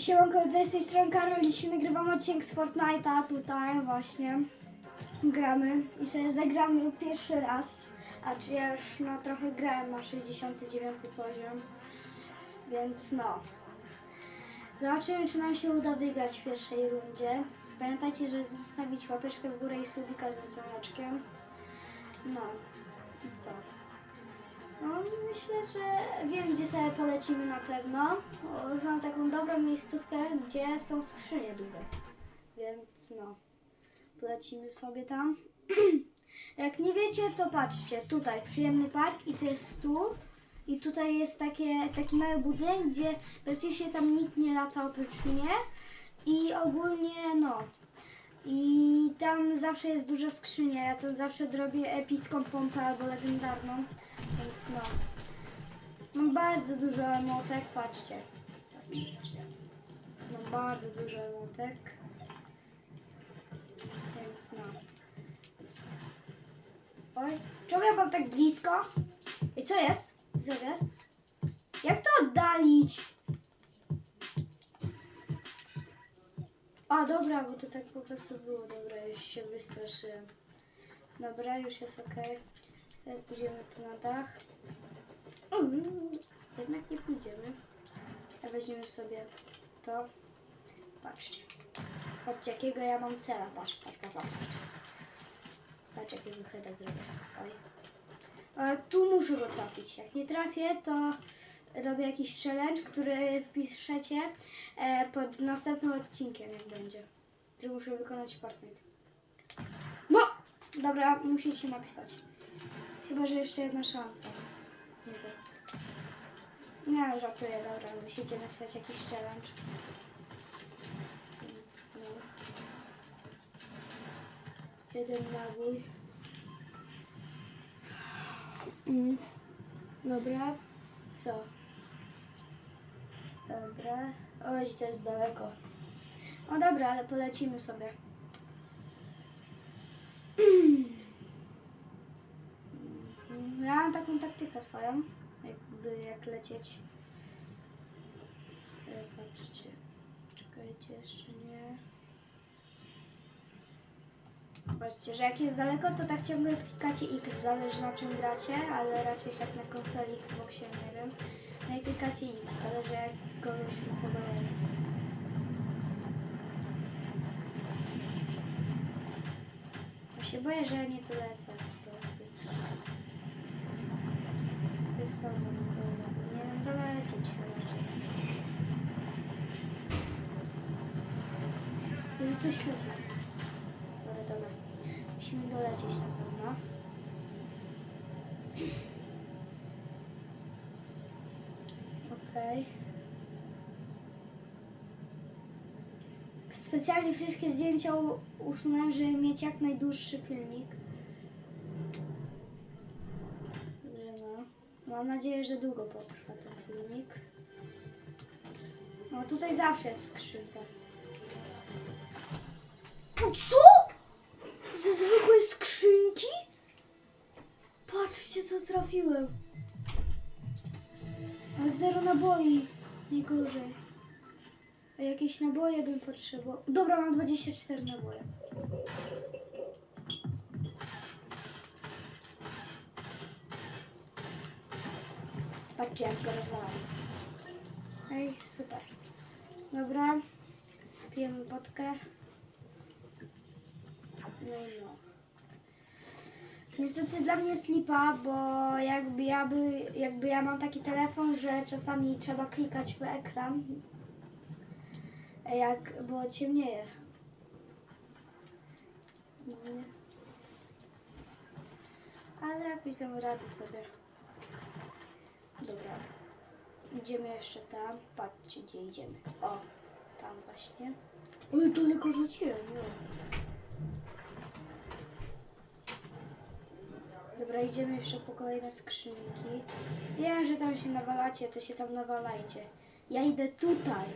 Siemanko, z tej strony Karol, dzisiaj nagrywam odcinek z Fortnite'a tutaj właśnie. Gramy i sobie zagramy pierwszy raz. A czy ja już no trochę grałem na 69 poziom. Więc no. Zobaczymy czy nam się uda wygrać w pierwszej rundzie. Pamiętajcie, żeby zostawić łapeczkę w górę i subika z dzwoneczkiem. No. I co? No, myślę, że wiem, gdzie sobie polecimy na pewno. Bo znam taką dobrą miejscówkę, gdzie są skrzynie duże. Więc no, polecimy sobie tam. Jak nie wiecie, to patrzcie, tutaj przyjemny park i to jest tu. I tutaj jest takie, taki mały budynek, gdzie praktycznie tam nikt nie lata oprócz mnie. I ogólnie no. I tam zawsze jest duża skrzynia. Ja tam zawsze robię epicką pompę albo legendarną. Więc no. Mam bardzo dużo emotek, patrzcie. Patrzcie. Mam bardzo dużo emotek. Więc no. Oj, czemu ja mam tak blisko? I co jest? Widzowie? Jak to oddalić? A dobra, bo to tak po prostu było. Dobra, już się wystraszyłem. Dobra, już jest ok. Sobie pójdziemy tu na dach. Mm, jednak nie pójdziemy. A weźmiemy sobie to. Patrzcie. Patrzcie, jakiego ja mam cela. Patrz, patrz, patrz, patrz. Patrz, jakiego heada zrobię. Oj. Ale tu muszę go trafić. Jak nie trafię, to robię jakiś challenge, który wpiszecie e, pod następnym odcinkiem, jak będzie. Który muszę wykonać w Fortnite. No! Dobra, musicie napisać. Chyba, że jeszcze jedna szansa. Nie wiem. Nie, żartuję, dobra. Musicie napisać jakiś challenge. Więc, no. Jeden nabój. Mm. Dobra. Co? Dobra. Oj, to jest daleko. No dobra, ale polecimy sobie. Ja mam taką taktykę swoją, jakby jak lecieć. E, Patrzcie. Czekajcie, jeszcze nie. Patrzcie, że jak jest daleko, to tak ciągle klikacie X, zależy na czym gracie, ale raczej tak na konsoli Xboxie, nie wiem. No i klikacie X, zależy jak kogoś u kogo jest. Ja się boję, że ja nie dolecę sąd do Nie wiem dolecieć raczej. Jezu, to śledzi. Dobra, dobra. Musimy dolecieć na pewno. Okej. Specjalnie wszystkie zdjęcia usunąłem, żeby mieć jak najdłuższy filmik. Także no. Mam nadzieję, że długo potrwa ten filmik. No tutaj zawsze jest skrzynka. To co? Ze zwykłej skrzynki? Patrzcie, co trafiłem. A zero naboi. Nie gorzej. A jakieś naboje bym potrzebował. Dobra, mam 24 naboje. Patrzcie, jak go rozwalam. Ej, super. Dobra. Pijemy potkę. No i no. Niestety dla mnie jest lipa, bo jakby ja, by, jakby ja mam taki telefon, że czasami trzeba klikać w ekran, jak, bo ciemnieje. Nie. Ale jakoś dam radę sobie. Dobra. Idziemy jeszcze tam. Patrzcie, gdzie idziemy. O, tam właśnie. Oj, daleko rzuciłem, nie. Dobra, idziemy jeszcze po kolejne skrzynki. Wiem, że tam się nawalacie, to się tam nawalajcie. Ja idę tutaj,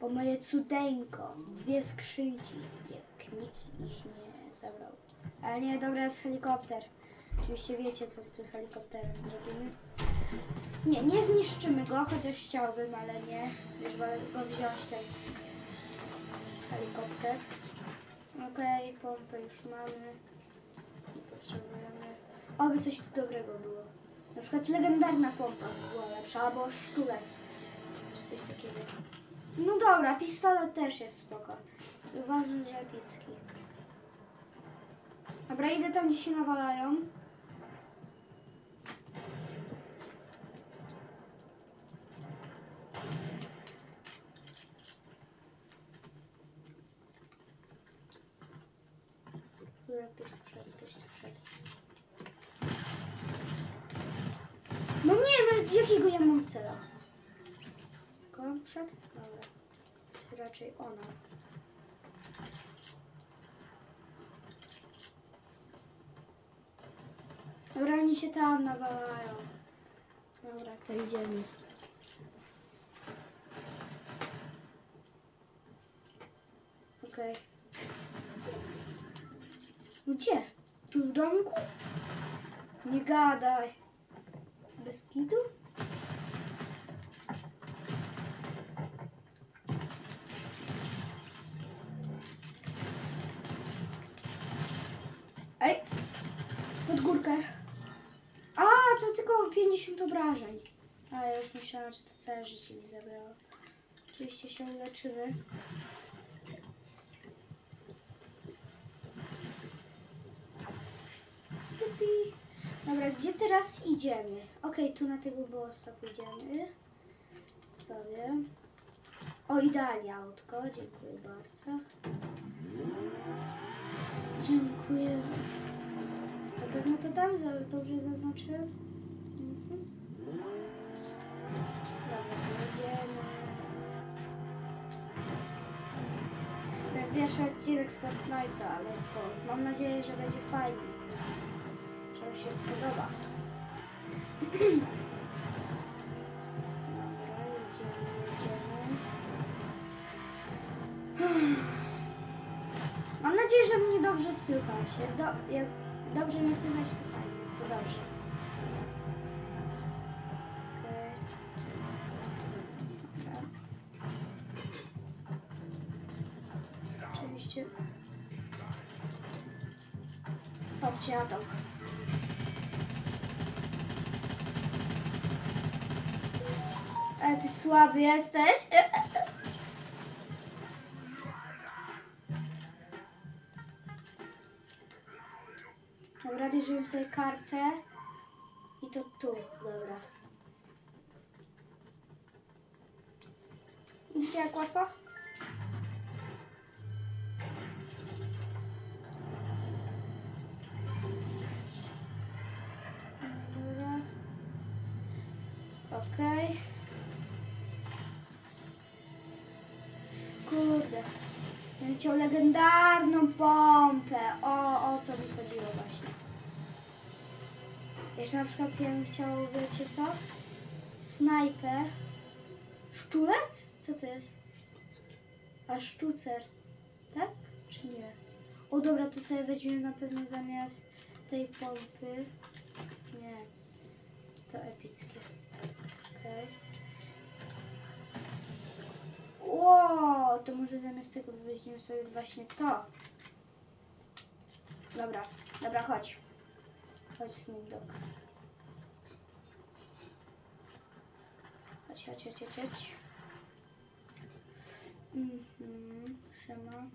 po moje cudeńko. Dwie skrzynki. Jak nikt ich nie zabrał. Ale nie, dobra, jest helikopter. Oczywiście wiecie, co z tym helikopterem zrobimy. Nie, nie zniszczymy go, chociaż chciałbym, ale nie. Wiesz, wolę go wziąć ten helikopter. Okej, pompę już mamy. Nie potrzebujemy. Oby coś tu dobrego było. Na przykład legendarna pompa by była lepsza, albo sztulec. Czy coś takiego. No dobra, pistolet też jest spoko. Uważam, że epicki. Dobra, idę tam, gdzie się nawalają. Dobra, ktoś tu wszedł, ktoś tu wszedł. No nie, no z jakiego ja mam cela? Tylko on wszedł? Dobra. To raczej ona. Dobra, oni się tam nawalają. Dobra, to idziemy. Okej. Gdzie? Tu w domku? Nie gadaj. Bez kitu? Ej, pod górkę. A, to tylko 50 obrażeń. A ja już myślałam, że to całe życie mi zabrało. Oczywiście się leczymy. Dobra, gdzie teraz idziemy? Okej, tu na tego bossa pójdziemy. Sobie. O, idealnie autko. Dziękuję bardzo. Dziękuję. Na pewno to tam dobrze zaznaczyłem? Mhm. Dobra, jedziemy. Ten pierwszy odcinek z Fortnite'a, ale. Mam nadzieję, że będzie fajny. Że mi się spodoba. Dobra, jedziemy, jedziemy. Mam nadzieję, że mnie dobrze słychać. Jak, do, jak dobrze mnie słychać, to fajnie, to dobrze. To. Ale ty słaby jesteś. Dobra, bierzemy sobie kartę. I to tu, dobra. Widzicie jak łatwo? Bym chciał legendarną pompę. O, o to mi chodziło właśnie. Jeszcze na przykład ja bym chciał, wiecie co? Snajpę. Sztulec? Co to jest? A sztucer. Tak? Czy nie? O dobra, to sobie weźmiemy na pewno zamiast tej pompy. Nie. To epickie. Okej. Ło, to może zamiast tego weźmiemy sobie właśnie to. Dobra, dobra, chodź. Chodź, Snoop Dogg. Chodź, chodź, chodź, chodź. Mhm, Siema.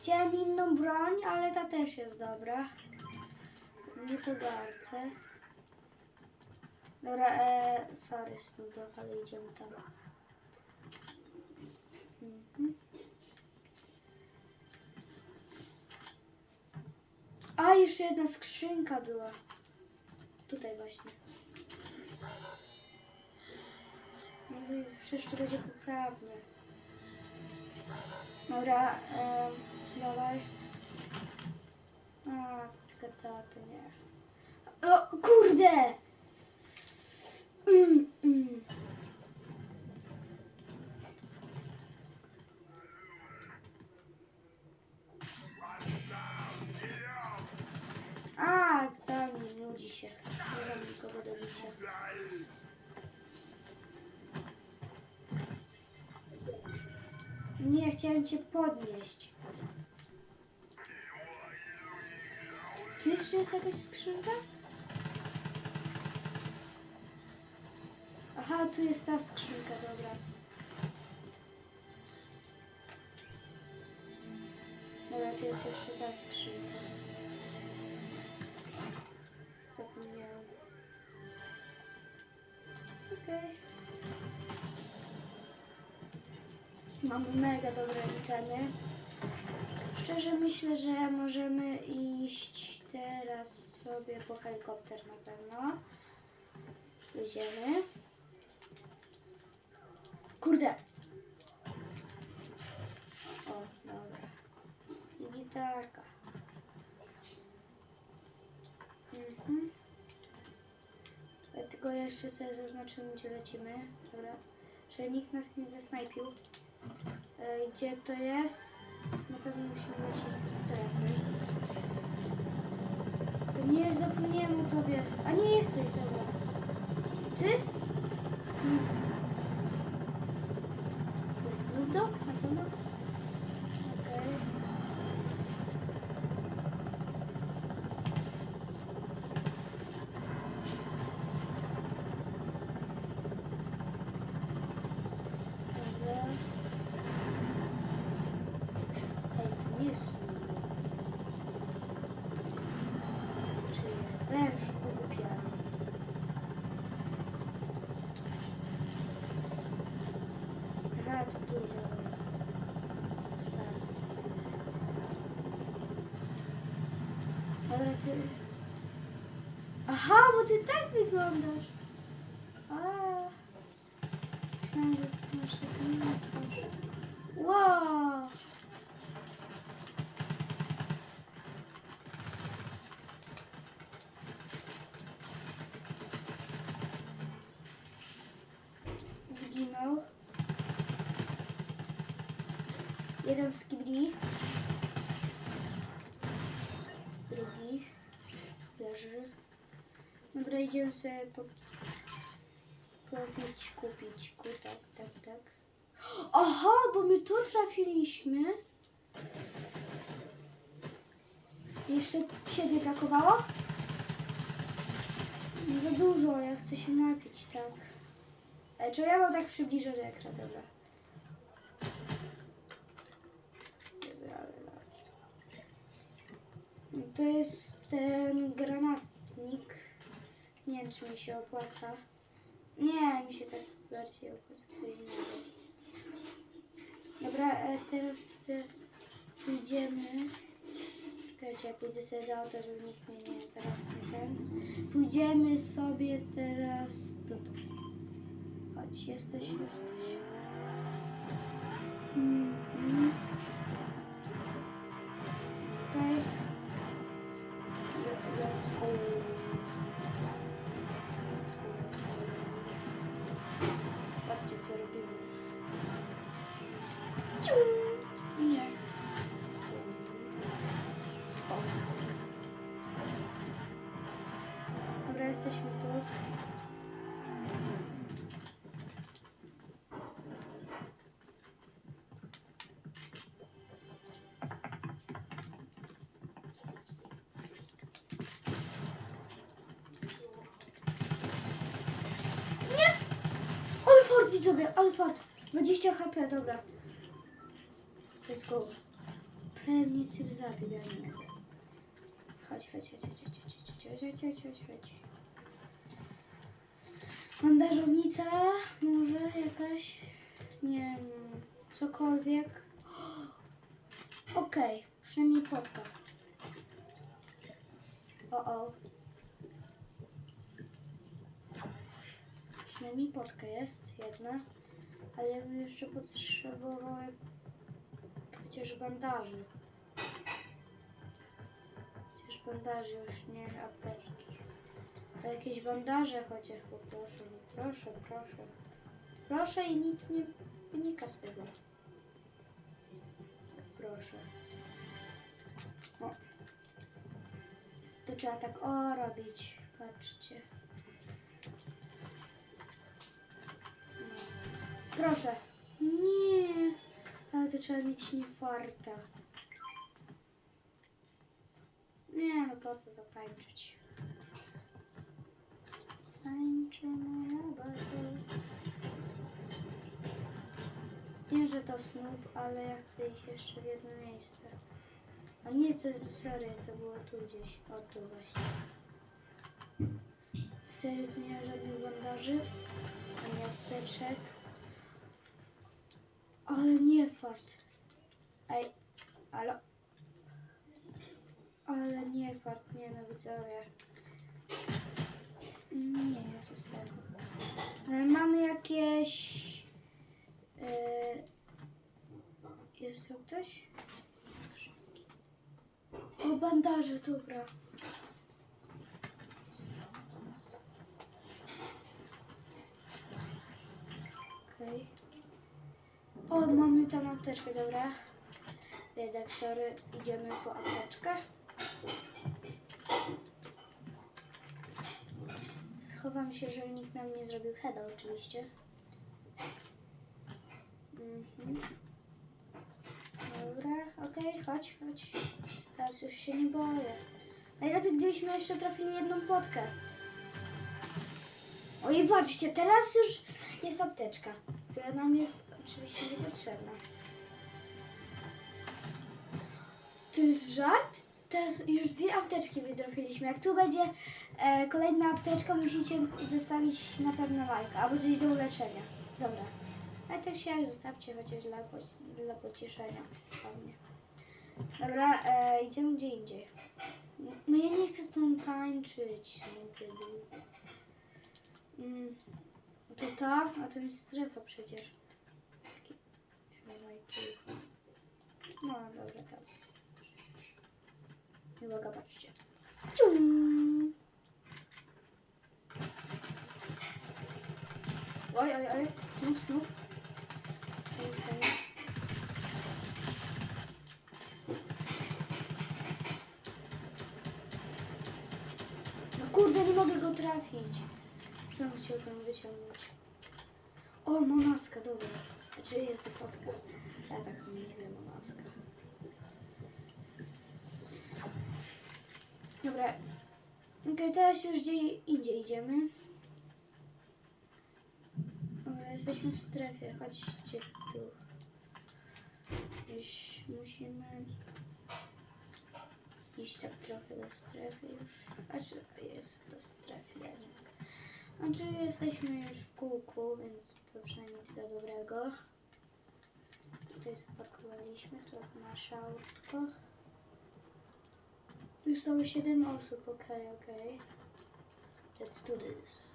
Chciałem inną broń, ale ta też jest dobra. Nie pogarcę. Dobra, e, sorry Snoop Dogg, ale idziemy tam. Mhm. A, jeszcze jedna skrzynka była. Tutaj właśnie. No przecież to będzie poprawnie. Dobra, em, dawaj. A, tylko to, to nie. O, kurde! A, mam nikogo do bicia. Nie, chciałem cię podnieść. Tu jeszcze jest jakaś skrzynka? Aha, tu jest ta skrzynka, dobra. Dobra, tu jest jeszcze ta skrzynka. Zapomniałam. Okej. Mamy mega dobre itemy. Szczerze myślę, że możemy iść teraz sobie po helikopter na pewno. Pójdziemy. Kurde. O, dobra. I gitarka. Mhm. Ja tylko jeszcze sobie zaznaczymy, gdzie lecimy. Dobra. Że nikt nas nie zasnajpił. E, gdzie to jest? Na pewno musimy lecieć do strefy. Nie, zapomniałem o tobie. A nie jesteś, dobra. I ty? দুটো bo ty tak wyglądasz. A. Wow. Zginął. Jeden z kibli. Dobra, idziemy sobie po... kupić, kupić, ku, tak, tak, tak. Aha, bo my tu trafiliśmy. Jeszcze ciebie brakowało? No za dużo, ja chcę się napić, tak. E, czy ja mam tak przybliżę do ekran, dobra. To jest ten granatnik. Nie wiem, czy mi się opłaca. Nie, mi się tak bardziej opłaca co innego. Dobra, e, teraz sobie pójdziemy. Czekajcie, ja pójdę sobie do auta, żeby nikt mnie nie zaraz nie ten. Pójdziemy sobie teraz tutaj. Chodź, jesteś, jesteś. Mhm. Okej. Widzowie, ale fart. 20 HP, dobra. Let's go. Pewnie typ zabił, ja nie mogę. Chodź, chodź, chodź, chodź, chodź, chodź, chodź, chodź, chodź, chodź, chodź. Bandażownica może jakaś, nie wiem, cokolwiek. Okej, przynajmniej potka. O, o. Przynajmniej potka jest jedna, ale ja bym jeszcze potrzebował chociaż bandaży. Chociaż bandaży już nie apteczki. To jakieś bandaże chociaż poproszę. Proszę, proszę. Proszę i nic nie wynika z tego. Proszę. O. To trzeba tak o robić. Patrzcie. Proszę. Nie. Ale to trzeba mieć nie farta. Nie, no po co zatańczyć? Tańczymy na balkonie. Nie, że to Snoop, ale ja chcę iść jeszcze w jedno miejsce. A nie, to sorry, to było tu gdzieś. O, tu właśnie. Serio, tu nie ma żadnych bandaży? Ani apteczek? Ale nie fart. Ej, ale... Ale nie fart, nie no widzowie. Nie, co z tego. E, Mamy jakieś... e, Jest tu ktoś? Skrzynki. O, bandaże, dobra. Okej. O, mamy tam apteczkę, dobra. Jednak, sorry, idziemy po apteczkę. Schowam się, żeby nikt nam nie zrobił heada oczywiście. Mhm. Dobra, okej, chodź, chodź. Teraz już się nie boję. Najlepiej gdybyśmy jeszcze trafili jedną potkę. Oj, patrzcie, teraz już jest apteczka, która nam jest oczywiście niepotrzebna. To jest żart? Teraz już dwie apteczki wydropiliśmy. Jak tu będzie e, kolejna apteczka, musicie zostawić na pewno lajka albo coś do uleczenia. Dobra. Ale tak się zostawcie chociaż dla, dla pocieszenia. Ładnie. Dobra, e, idziemy gdzie indziej. No ja nie chcę z tą tańczyć. Snoopy. Mm, to ta, a to jest strefa przecież. Taki- nie wiem, jaki- No dobra, tam. Uwaga, patrzcie. Cium. Oj, oj, oj, to już. No kurde, nie mogę go trafić. Co on chciał tam wyciągnąć? O, monaska, dobra. Znaczy jest zapadka. Ja tak nie wiem, monaska. Dobra. Okej, teraz już gdzie indziej idziemy. Dobra, jesteśmy w strefie. Chodźcie tu. Już musimy iść tak trochę do strefy już. Znaczy jest do strefy, nie mogę. Znaczy jesteśmy już w kółku, więc to przynajmniej tyle dobrego. Tutaj zaparkowaliśmy, to nasze autko. Już stało 7 osób, okej, okej. Let's do this.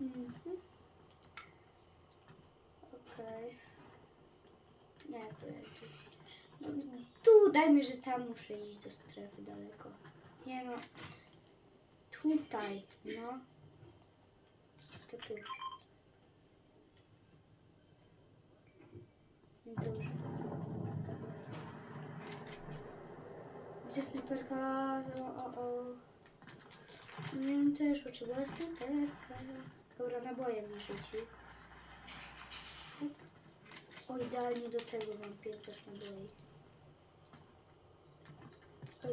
Mhm. Okej. Nie, to jakieś... No, tu dajmy, że tam muszę iść do strefy daleko. Nie no. Tutaj, no. To tu. Dobrze. Gdzie snajperka? O, o, o. Mm, też potrzebuję snajperka. Dobra, naboje mi rzucił. O, idealnie do tego mam 500 naboi.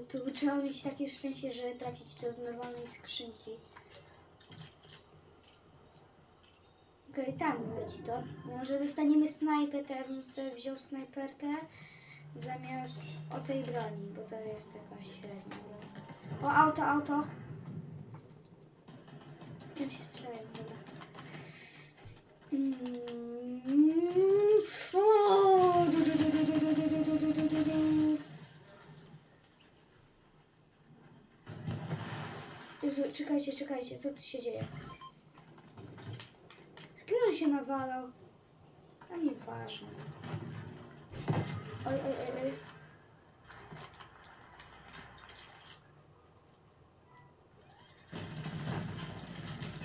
Tu trzeba mieć takie szczęście, że trafić to z normalnej skrzynki. snajperkę tam leci to. Może dostaniemy snajper, to ja bym sobie wziął snajperkę zamiast o tej broni, bo to jest taka średnia. O, auto, auto! Tym się strzelają, dobra. Jezu, czekajcie, czekajcie, co tu się dzieje? się nawalał. A nieważne. Oj, oj, oj, oj.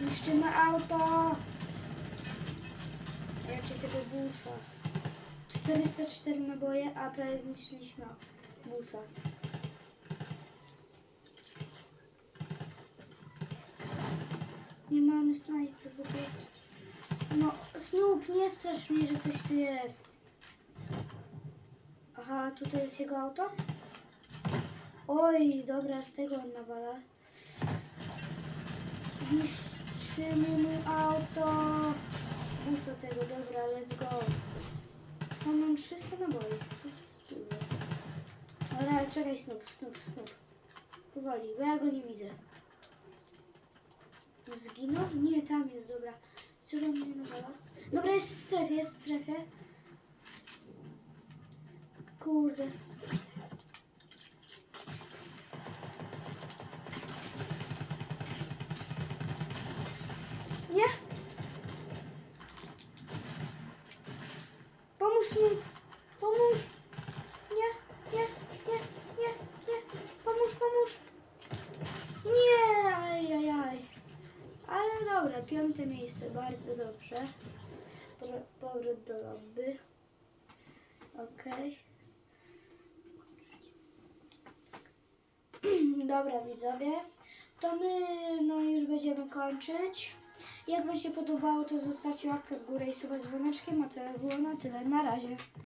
Niszczymy auto. Raczej tego busa. 404 naboje, a prawie zniszczyliśmy busa. Nie mamy snajpy w ogóle. No, Snoop, nie strasz mnie, że ktoś tu jest. Aha, tutaj jest jego auto? Oj, dobra, z tego on nawala. Zniszczymy mu auto. Muszę tego, dobra, let's go. Są mam 300 naboi. Ale czekaj, Snoop, Snoop, Snoop. Powoli, bo ja go nie widzę. Zginął? Nie, tam jest, dobra. Z czego mnie nawala? Dobra, jest w strefie, jest w strefie. Kurde. Bardzo dobrze. Powrót do lobby. Okej. Dobra widzowie, to my no już będziemy kończyć. Jak Wam się podobało, to zostawcie łapkę w górę i suba z dzwoneczkiem, a to było na tyle. Na razie.